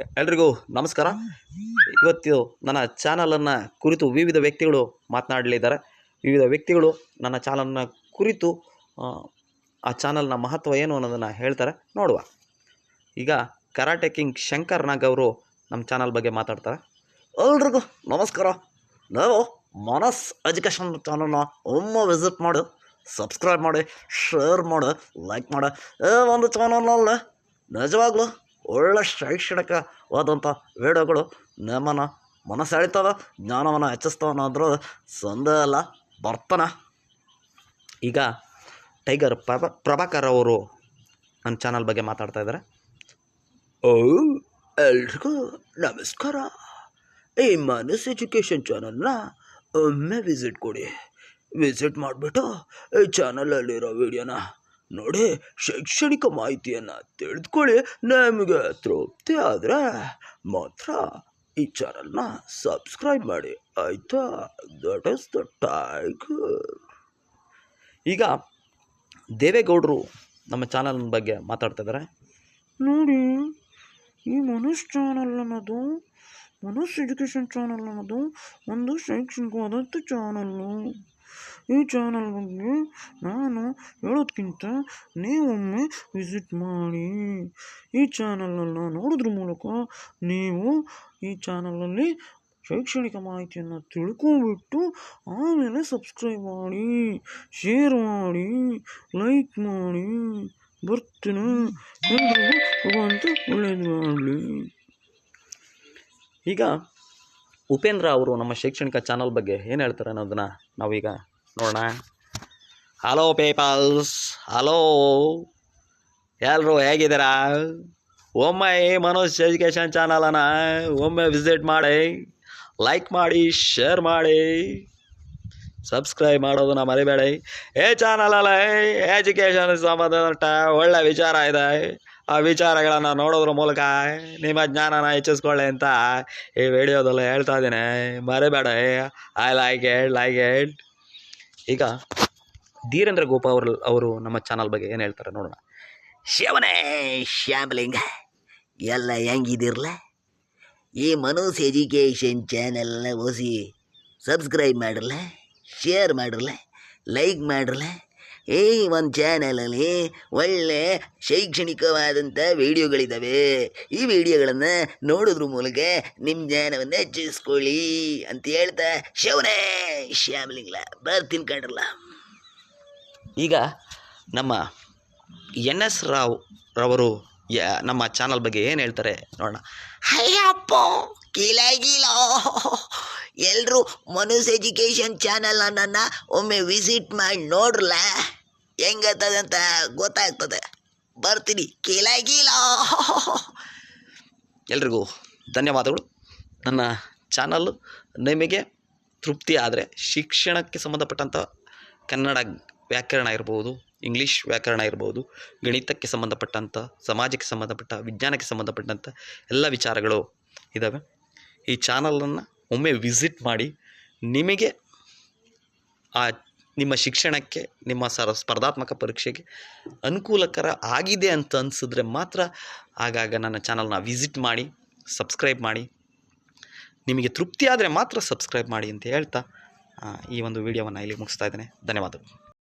ಎಲ್ರಿಗೂ ನಮಸ್ಕಾರ. ಇವತ್ತು ನನ್ನ ಚಾನಲನ್ನು ಕುರಿತು ವಿವಿಧ ವ್ಯಕ್ತಿಗಳು ಮಾತನಾಡಲಿದ್ದಾರೆ. ವಿವಿಧ ವ್ಯಕ್ತಿಗಳು ನನ್ನ ಚಾನಲ್ನ ಕುರಿತು ಆ, ಚಾನಲ್ನ ಮಹತ್ವ ಏನು ಅನ್ನೋದನ್ನು ಹೇಳ್ತಾರೆ. ನೋಡುವ. ಈಗ ಕರಾಟೆ ಕಿಂಗ್ ಶಂಕರ್ ನಾಗ್ ಅವರು ನಮ್ಮ ಚಾನಲ್ ಬಗ್ಗೆ ಮಾತಾಡ್ತಾರೆ. ಎಲ್ರಿಗೂ ನಮಸ್ಕಾರ. ನಾವು ಮನಸ್ ಎಜುಕೇಷನ್ ಚಾನಲ್ನ ಒಮ್ಮೆ ವಿಸಿಟ್ ಮಾಡು ಸಬ್ಸ್ಕ್ರೈಬ್ ಮಾಡಿ ಶೇರ್ ಮಾಡು ಲೈಕ್ ಮಾಡು. ಒಂದು ಚಾನಲ್ನಲ್ಲ ನಿಜವಾಗ್ಲೂ ಒಳ್ಳೆ ಶೈಕ್ಷಣಿಕವಾದಂಥ ವಿಡಿಯೋಗಳು ನಮ್ಮನ್ನು ಮನಸ್ಸೆಳಿತವೆ ಜ್ಞಾನವನ್ನು ಹೆಚ್ಚಿಸ್ತವೆ ಅನ್ನೋದ್ರ ಸಂದೇಹ ಅಲ್ಲ ಬರ್ತಾನೆ ಈಗ ಟೈಗರ್ ಪ್ರಭಾ, ಪ್ರಭಾಕರ್ ಅವರು ನನ್ನ ಚಾನಲ್ ಬಗ್ಗೆ ಮಾತಾಡ್ತಾ ಇದ್ದಾರೆ. ಓ, ಎಲ್ರಿಗೂ ನಮಸ್ಕಾರ. ಈ ಮನಸ್ ಎಜುಕೇಷನ್ ಚಾನಲ್ನ ಒಮ್ಮೆ ವಿಸಿಟ್ ಕೊಡಿ. ವಿಸಿಟ್ ಮಾಡಿಬಿಟ್ಟು ಈ ಚಾನಲಲ್ಲಿರೋ ವಿಡಿಯೋನ ನೋಡಿ, ಶೈಕ್ಷಣಿಕ ಮಾಹಿತಿಯನ್ನು ತಿಳಿದುಕೊಳ್ಳಿ. ನಮಗೆ ತೃಪ್ತಿ ಆದರೆ ಮಾತ್ರ ಈ ಚಾನಲ್ನ ಸಬ್ಸ್ಕ್ರೈಬ್ ಮಾಡಿ, ಆಯಿತಾ? ದಟ್ ಇಸ್ ದ ಟೈಗರ್ ಈಗ ದೇವೇಗೌಡರು ನಮ್ಮ ಚಾನಲ್ ಬಗ್ಗೆ ಮಾತಾಡ್ತಾ ಇದ್ದಾರೆ ನೋಡಿ, ಈ ಮನುಷ್ಯ ಚಾನಲ್ ಅನ್ನೋದು, ಮನುಷ್ಯ ಎಜುಕೇಷನ್ ಚಾನಲ್ ಅನ್ನೋದು ಒಂದು ಶೈಕ್ಷಣಿಕವಾದಂಥ ಚಾನಲ್ಲು. ಈ ಚಾನಲ್ ಬಗ್ಗೆ ನಾನು ಹೇಳೋದ್ಕಿಂತ ನೀವೊಮ್ಮೆ ವಿಸಿಟ್ ಮಾಡಿ. ಈ ಚಾನಲನ್ನು ನೋಡೋದ್ರ ಮೂಲಕ ನೀವು ಈ ಚಾನಲಲ್ಲಿ ಶೈಕ್ಷಣಿಕ ಮಾಹಿತಿಯನ್ನು ತಿಳ್ಕೊಂಬಿಟ್ಟು ಆಮೇಲೆ ಸಬ್ಸ್ಕ್ರೈಬ್ ಮಾಡಿ ಶೇರ್ ಮಾಡಿ ಲೈಕ್ ಮಾಡಿ. ಬರ್ತೀನಿ. ಎಲ್ರಿಗೂ ಭಗವಂತ ಒಳ್ಳೇದು ಮಾಡಲಿ ಈಗ ಉಪೇಂದ್ರ ಅವರು ನಮ್ಮ ಶೈಕ್ಷಣಿಕ ಚಾನಲ್ ಬಗ್ಗೆ ಏನು ಹೇಳ್ತಾರೆ ಅನ್ನೋದನ್ನ ನಾವೀಗ ನೋಡೋಣ. ಹಲೋ ಪೇಪಲ್ಸ್ ಹಲೋ ಎಲ್ಲರೂ ಹೇಗಿದ್ದೀರಾ? ಒಮ್ಮೆ ಮನೋಜ್ ಎಜುಕೇಷನ್ ಚಾನಲನ್ನು ಒಮ್ಮೆ ವಿಸಿಟ್ ಮಾಡಿ ಲೈಕ್ ಮಾಡಿ ಶೇರ್ ಮಾಡಿ. ಸಬ್ಸ್ಕ್ರೈಬ್ ಮಾಡೋದನ್ನ ಮರಿಬೇಡಿ. ಈ ಚಾನಲಲ್ಲಿ ಎಜುಕೇಷನ್ ಸಂಬಂಧಪಟ್ಟ ಒಳ್ಳೆ ವಿಚಾರ ಇದೆ. ಆ ವಿಚಾರಗಳನ್ನು ನೋಡೋದ್ರ ಮೂಲಕ ನಿಮ್ಮ ಜ್ಞಾನನ ಹೆಚ್ಚಿಸ್ಕೊಳ್ಳಿ ಅಂತ ಈ ವಿಡಿಯೋದಲ್ಲಿ ಹೇಳ್ತಾ ಇದ್ದೀನಿ. ಮರಿಬೇಡ I like it like it ಈಗ ಧೀರೇಂದ್ರ ಗೋಪ ಅವರು ಅವರು ನಮ್ಮ ಚಾನಲ್ ಬಗ್ಗೆ ಏನು ಹೇಳ್ತಾರೆ ನೋಡೋಣ. ಶಿವನೇ ಶ್ಯಾಮ್ಲಿಂಗ ಎಲ್ಲ ಹೆಂಗಿದಿರ್ಲ? ಈ ಮನೋಸ್ ಎಜುಕೇಷನ್ ಚಾನೆಲ್ನ ಓಸಿ ಸಬ್ಸ್ಕ್ರೈಬ್ ಮಾಡಿರಲ್ಲ ಶೇರ್ ಮಾಡಿರಲ್ಲ ಲೈಕ್ ಮಾಡಿರಲ್ಲ ಈ ಒಂದು ಚಾನಲಲ್ಲಿ ಒಳ್ಳೆ ಶೈಕ್ಷಣಿಕವಾದಂಥ ವಿಡಿಯೋಗಳಿದ್ದಾವೆ ಈ ವಿಡಿಯೋಗಳನ್ನು ನೋಡೋದ್ರ ಮೂಲಕ ನಿಮ್ಮ ಜ್ಞಾನವನ್ನು ಹೆಚ್ಚಿಸ್ಕೊಳ್ಳಿ ಅಂತ ಹೇಳ್ತಾ ಶಿವನೇ ಶ್ಯಾಮಲಿಂಗ್ಲ. ಬರ್ತೀನಿ ಕಂಡ್ರಲ್ಲ ಈಗ ನಮ್ಮ ಎನ್ ಎಸ್ ರಾವ್ ರವರು ನಮ್ಮ ಚಾನಲ್ ಬಗ್ಗೆ ಏನು ಹೇಳ್ತಾರೆ ನೋಡೋಣ. ಅಯ್ಯಪ್ಪ ಕೀಲಾಗಿ ಕಿಲ ಎಲ್ಲರೂ ಮನುಸ್ ಎಜುಕೇಷನ್ ಚಾನಲ್ ಅನ್ನ ಒಮ್ಮೆ ವಿಸಿಟ್ ಮಾಡಿ ನೋಡ್ರಲ್ಲ. ಅಂತ ಗೊತ್ತಾಗ್ತದೆ. ಬರ್ತೀನಿ. ಕಿಲ ಎಲ್ರಿಗೂ ಧನ್ಯವಾದಗಳು. ನನ್ನ ಚಾನಲ್ಲು ನಿಮಗೆ ತೃಪ್ತಿ ಆದರೆ ಶಿಕ್ಷಣಕ್ಕೆ ಸಂಬಂಧಪಟ್ಟಂಥ ಕನ್ನಡ ವ್ಯಾಕರಣ ಇರ್ಬೋದು, ಇಂಗ್ಲೀಷ್ ವ್ಯಾಕರಣ ಇರ್ಬೋದು, ಗಣಿತಕ್ಕೆ ಸಂಬಂಧಪಟ್ಟಂಥ ಸಮಾಜಕ್ಕೆ ಸಂಬಂಧಪಟ್ಟ, ವಿಜ್ಞಾನಕ್ಕೆ ಸಂಬಂಧಪಟ್ಟಂಥ ಎಲ್ಲ ವಿಚಾರಗಳು ಇದ್ದಾವೆ ಈ ಚಾನಲನ್ನು ಒಮ್ಮೆ ವಿಸಿಟ್ ಮಾಡಿ ನಿಮಗೆ ಆ ನಿಮ್ಮ ಶಿಕ್ಷಣಕ್ಕೆ, ನಿಮ್ಮ ಸರ, ಸ್ಪರ್ಧಾತ್ಮಕ ಪರೀಕ್ಷೆಗೆ ಅನುಕೂಲಕರ ಆಗಿದೆ ಅಂತ ಅನಿಸಿದ್ರೆ ಮಾತ್ರ ಆಗಾಗ ನನ್ನ ಚಾನಲ್ನ ವಿಸಿಟ್ ಮಾಡಿ, ಸಬ್ಸ್ಕ್ರೈಬ್ ಮಾಡಿ. ನಿಮಗೆ ತೃಪ್ತಿ ಆದರೆ ಮಾತ್ರ ಸಬ್ಸ್ಕ್ರೈಬ್ ಮಾಡಿ ಅಂತ ಹೇಳ್ತಾ ಈ ಒಂದು ವಿಡಿಯೋವನ್ನು ಇಲ್ಲಿ ಮುಗಿಸ್ತಾ ಇದ್ದೇನೆ. ಧನ್ಯವಾದಗಳು.